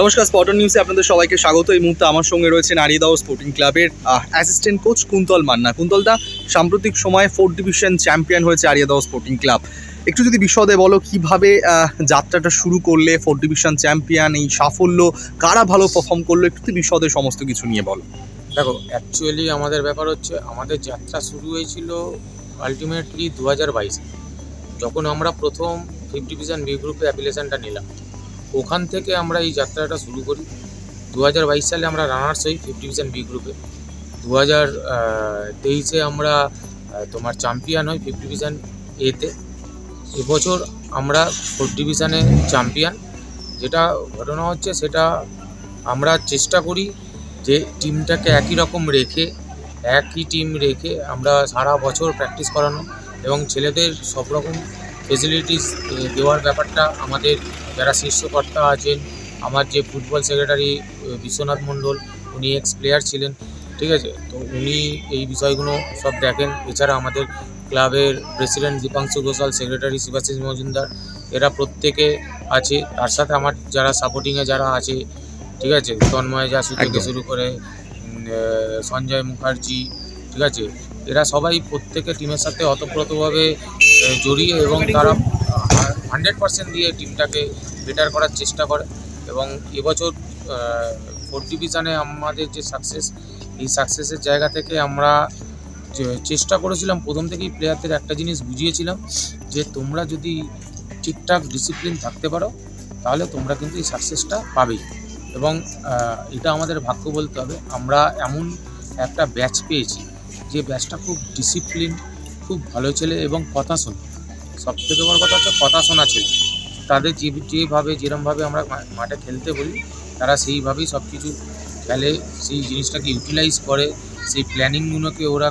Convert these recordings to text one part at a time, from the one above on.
নমস্কার স্পটন নিউজে আপনাদের সবাইকে স্বাগত। এই মুহূর্তে আমার সঙ্গে রয়েছেন আরিদাও স্পোর্টিং ক্লাবের অ্যাসিস্ট্যান্ট কোচ কুন্তল মান্না। কুন্তলদা সাম্প্রতিক সময়ে ফোর্থ ডিভিশন চ্যাম্পিয়ন হয়েছে আরিয়াদাও স্পোর্টিং ক্লাব একটু যদি বিশদে বলো, কীভাবে যাত্রাটা শুরু করলে ফোর্থ ডিভিশন চ্যাম্পিয়ন এই সাফল্য, কারা ভালো পারফর্ম করল, একটু বিশদে সমস্ত কিছু নিয়ে বলো। দেখো অ্যাকচুয়ালি আমাদের ব্যাপার হচ্ছে, আমাদের যাত্রা শুরু হয়েছিল আলটিমেটলি দু হাজার বাইশে। যখন আমরা প্রথম ফিফথ ডিভিশন বি গ্রুপে অ্যাপ্লিকেশনটা নিলাম। ওখান থেকে আমরা এই যাত্রাটা শুরু করি। দু হাজার বাইশ সালে আমরা রানার্স হই ফিফথ ডিভিশন বি গ্রুপে। দু হাজার তেইশে আমরা তোমার চ্যাম্পিয়ন হই ফিফথ ডিভিশন এতে এবছর আমরা ফোর্থ ডিভিশনে চ্যাম্পিয়ন। যেটা ঘটনা হচ্ছে সেটা আমরা চেষ্টা করি যে টিমটাকে একই রকম রেখে, একই টিম রেখে আমরা সারা বছর প্র্যাকটিস করানো এবং ছেলেদের সব রকম ফেসিলিটিস দেওয়ার ব্যাপারটা আমাদের যারা শীর্ষকর্তা আছেন আমার যে ফুটবল সেক্রেটারি বিশ্বনাথ মণ্ডল উনি এক্স প্লেয়ার ছিলেন ঠিক আছে? তো উনি এই বিষয়গুলো সব দেখেন। এছাড়া আমাদের ক্লাবের প্রেসিডেন্ট দীপাংশু ঘোষাল সেক্রেটারি শিবাশিস মজুমদার এরা প্রত্যেকে আছে। তার সাথে আমার যারা সাপোর্টিংয়ে যারা আছে ঠিক আছে? তন্ময় যাসু থেকে শুরু করে সঞ্জয় মুখার্জি ঠিক আছে? এরা সবাই প্রত্যেকে টিমের সাথে অতপ্রতভাবে জড়িয়ে এবং তারা হান্ড্রেড পার্সেন্ট দিয়ে টিমটাকে বেটার করার চেষ্টা করে এবং এবছর ফোর্থ ডিভিশনে আমাদের যে সাকসেস এই সাকসেসের জায়গা থেকে আমরা চেষ্টা করেছিলাম, প্রথম থেকেই প্লেয়ারদের একটা জিনিস বুঝিয়েছিলাম যে তোমরা যদি ঠিকঠাক ডিসিপ্লিন থাকতে পারো, তাহলে তোমরা কিন্তু এই সাকসেসটা পাবেই। এবং এটা আমাদের ভাগ্য বলতে হবে। আমরা এমন একটা ব্যাচ পেয়েছি যে ব্যাচটা খুব ডিসিপ্লিন খুব ভালো ছেলে এবং কথা শোনে। সব থেকে বড় কথা হচ্ছে কথা শোনা ছেলে। তাদের যে যেভাবে যেরমভাবে আমরা মাঠে খেলতে বলি তারা সেইভাবেই সব কিছু খেলে সেই জিনিসটাকে ইউটিলাইজ করে সেই প্ল্যানিংগুলোকে ওরা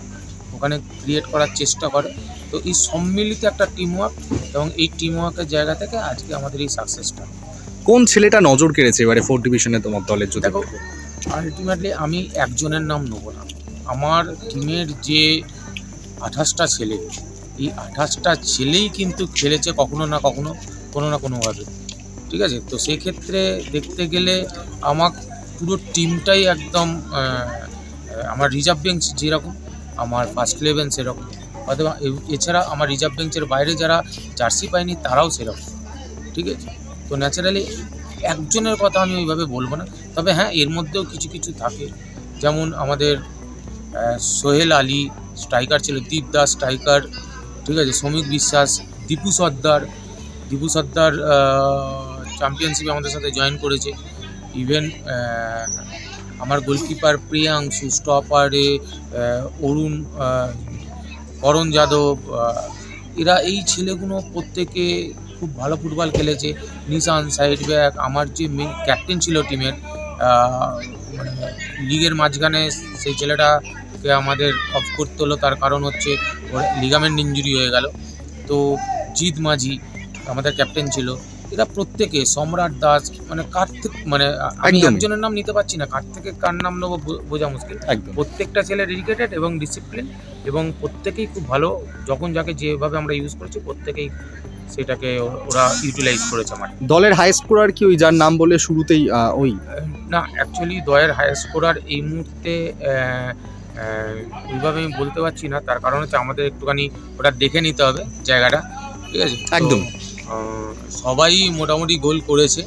ওখানে ক্রিয়েট করার চেষ্টা করে। তো এই সম্মিলিত একটা টিম ওয়ার্ক এবং এই টিম ওয়ার্কের জায়গা থেকে আজকে আমাদের এই সাকসেসটা কোন ছেলেটা নজর কেড়েছে এবারে ফোর্থ ডিভিশনে তোমার দলের যদি দেখো আলটিমেটলি আমি একজনের নাম নেব না। আমার টিমের যে আঠাশটা ছেলে এই আঠাশটা ছেলেই কিন্তু খেলেছে কখনো না কখনো, কোনো না কোনোভাবে। ঠিক আছে? তো সেক্ষেত্রে দেখতে গেলে আমার পুরো টিমটাই একদম আমার রিজার্ভ বেঞ্চ যেরকম, আমার ফার্স্ট ইলেভেন সেরকম। অথবা এছাড়া আমার রিজার্ভ বেঞ্চের বাইরে যারা জার্সি পায়নি তারাও সেরকম। ঠিক আছে? তো ন্যাচারালি একজনের কথা আমি ওইভাবে বলব না। তবে হ্যাঁ এর মধ্যেও কিছু কিছু থাকে। যেমন আমাদের সোহেল আলী স্ট্রাইকার ছিল দীপ দাস স্ট্রাইকার ঠিক আছে শ্রমিক বিশ্বাস, দীপু সর্দার দীপু সর্দার চ্যাম্পিয়নশিপে আমাদের সাথে জয়েন করেছে। ইভেন আমার গোলকিপার প্রিয়াংশু স্টপারে অরুণ করণ যাদব এরা এই ছেলেগুলো প্রত্যেকে খুব ভালো ফুটবল খেলেছে। নিশান সাইড ব্যাক আমার যে মেন ক্যাপ্টেন ছিল টিমের মানে লিগের মাঝখানে সেই ছেলেটাকে আমাদের অফ করতে হলো। তার কারণ হচ্ছে ওর লিগামেন্ট ইঞ্জুরি হয়ে গেল। তো জিৎ মাঝি আমাদের ক্যাপ্টেন ছিল এরা প্রত্যেকে সম্রাট দাস মানে কার থেকে মানে আমি একজনের নাম নিতে পারছি না। কার থেকে কার নাম নেব বোঝা মুশকিল। প্রত্যেকটা ছেলে ডেডিকেটেড এবং ডিসিপ্লিন এবং প্রত্যেকেই খুব ভালো। যখন যাকে যেভাবে আমরা ইউজ করেছি প্রত্যেকেই সেটাকে ওরা ইউটিলাইজ করেছে আমার। দলের হাই স্কোরার কি ওই যার নাম বলে শুরুতেই ওই? না অ্যাকচুয়ালি দয়ের হায়ার স্কোরার এই মুহূর্তে ওইভাবে আমি বলতে পারছি না। তার কারণ হচ্ছে আমাদের একটুখানি ওটা দেখে নিতে হবে জায়গাটা ঠিক আছে? একদম। সবাই মোটামুটি গোল করেছে।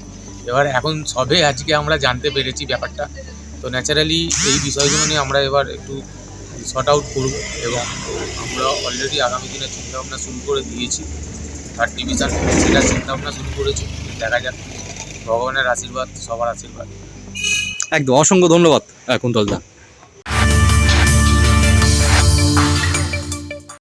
এবার এখন সবে আজকে আমরা জানতে পেরেছি ব্যাপারটা। তো ন্যাচারালি এই বিষয়গুলো নিয়ে আমরা এবার একটু শর্ট আউট করব এবং আমরা অলরেডি আগামী দিনে চিন্তাভাবনা শুরু করে দিয়েছি। থার্ড ডিভিশন সেটা চিন্তাভাবনা শুরু করেছি। দেখা যাক ভগবানের আশীর্বাদ সবার আশীর্বাদ। একদম অসংখ্য ধন্যবাদ কুন্তলদা।